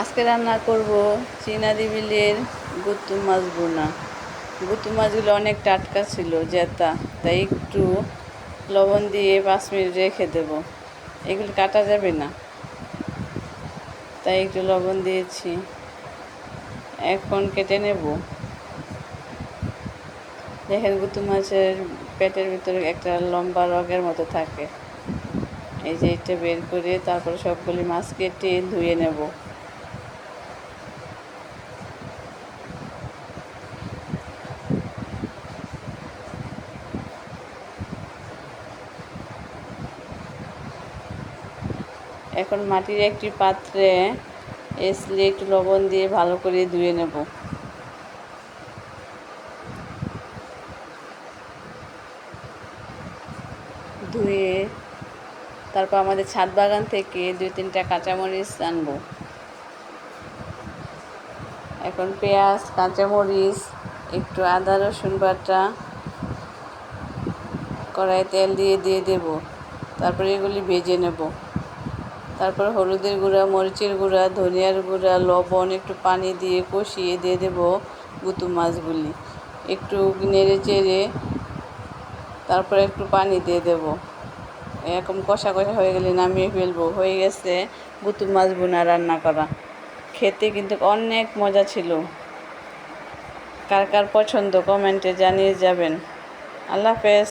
আজকে রান্না করব চীনাদি বিলের গুত্তু মাছ বোনা গুত্তু মাছগুলো অনেক টাটকা ছিল জেতা, তাই একটু লবণ দিয়ে পাঁচ মিনিট রেখে দেব। এগুলো কাটা যাবে না। তাই একটু লবণ দিয়েছি। এখন কেটে নেব। দেখেন গুত্তু মাছের পেটের ভিতরে একটা লম্বা রগের মতো থাকে। এই যে এটা বের করে তারপরে সবগুলি মাছ কেটে ধুয়ে নেব। এখন মাটির একটি পাত্রে এসলে একটু লবণ দিয়ে ভালো করে ধুয়ে নেব। ধুয়ে তারপর আমাদের ছাদ বাগান থেকে দুই তিনটা কাঁচামরিচ আনব। এখন পেঁয়াজ, কাঁচামরিচ, একটু আদা, রসুন বাটা কড়াই তেল দিয়ে দিয়ে দেব। তারপরে এগুলি ভেজে নেব। তারপর হলুদের গুঁড়া, মরিচের গুঁড়া, ধনিয়ার গুঁড়া, লবণ একটু পানি দিয়ে কষিয়ে দিয়ে দেব গুতু মাছগুলি। একটু নেড়ে চেড়ে তারপরে একটু পানি দিয়ে দেব। এরকম কষা কষা হয়ে গেলে নামিয়ে ফেলব। হয়ে গেছে গুতু মাছ বোনা রান্না করা। খেতে কিন্তু অনেক মজা ছিল। কার কার পছন্দ কমেন্টে জানিয়ে যাবেন। আল্লাহ হাফেজ।